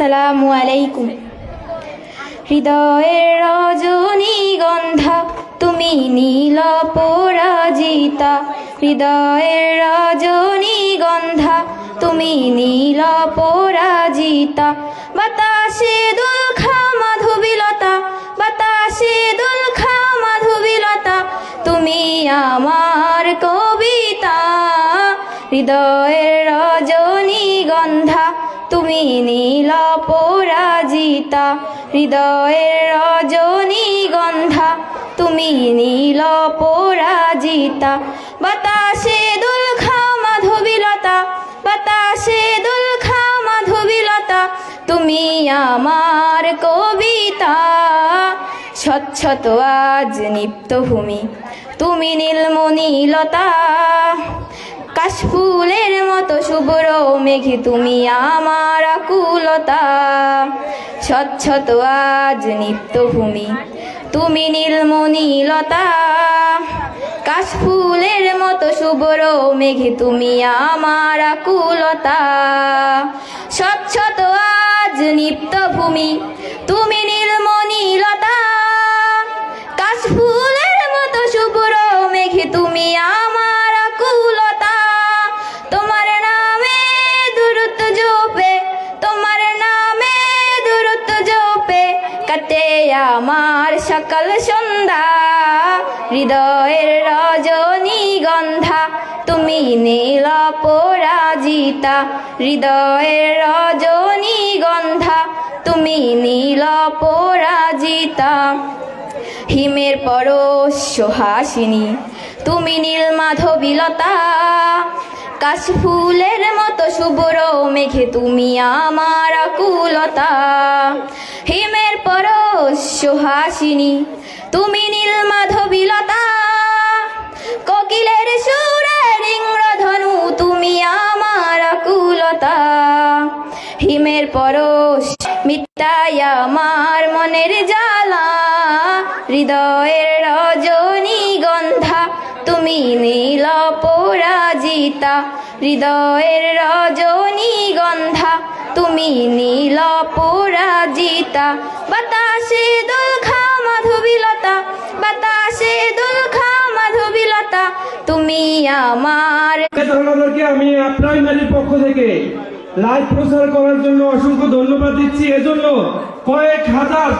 আসসালামু আলাইকুম। হৃদয়ের রজনীগন্ধা তুমি নীল পরাজিতা। হৃদয়ের রজনীগন্ধা তুমি নীল পরাজিতা। বাতাসে দুলখা মাধবীলতা, বাতাসে দুলখা মাধবীলতা, তুমি আমার কবিতা। হৃদয়ের রজনীগন্ধা তুমি নীল পরাজিতা, হৃদয়ের রজনীগন্ধা তুমি নীল পরাজিতা, বাতাসে দুলখা মাধবীলতা, বাতাসে দুলখা মাধবীলতা। তুমি আমার কবিতা স্বচ্ছত আজ নিত্যভূমি। তুমি নীলমণিলতা, কাশফুলের মতো শুভ্র মেঘে তুমি আমার আকুলতা। স্বচ্ছত আজ নিত্যভূমি। তুমি নীলমণিলতা, কাশফুলের মতো শুভ্র মেঘে তুমি আমার আকুলতা। স্বচ্ছত আজ নিত্যভূমি। তুমি আমার সকাল সন্ধ্যা, হৃদয়ের রজনীগন্ধা তুমি নীল পরাজিতা, হৃদয়ের রজনীগন্ধা তুমি নীল পরাজিতা। হিমের পরশ সোহাসিনী, তুমি নীল মাধবীলতা। কাশফুলের মতো শুভ্র মেঘে তুমি আমার আকুলতা। হিমের পরশ সোহাসিনী তুমি নীল মাধবীলতা কোকিলের সুরের ইন্দ্রধনু, তুমি আমার আকুলতা। হিমের পরশ মিটাই আমার মনের জ্বালা। হৃদয়ের রজনীগন্ধা তুমি নীল পরাজিতা। হৃদয়ের রজনীগন্ধা তুমি নীল পরাজিতা। বাতাসে দুলখা মাধবীলতা, বাতাসে দুলখা মাধবীলতা, তুমি আমার আপনাদেরকে আমি প্রাইমারির পক্ষ থেকে লাইভ প্রচার করার জন্য অসংখ্য ধন্যবাদ দিচ্ছি। এজন্য কয়েক হাজার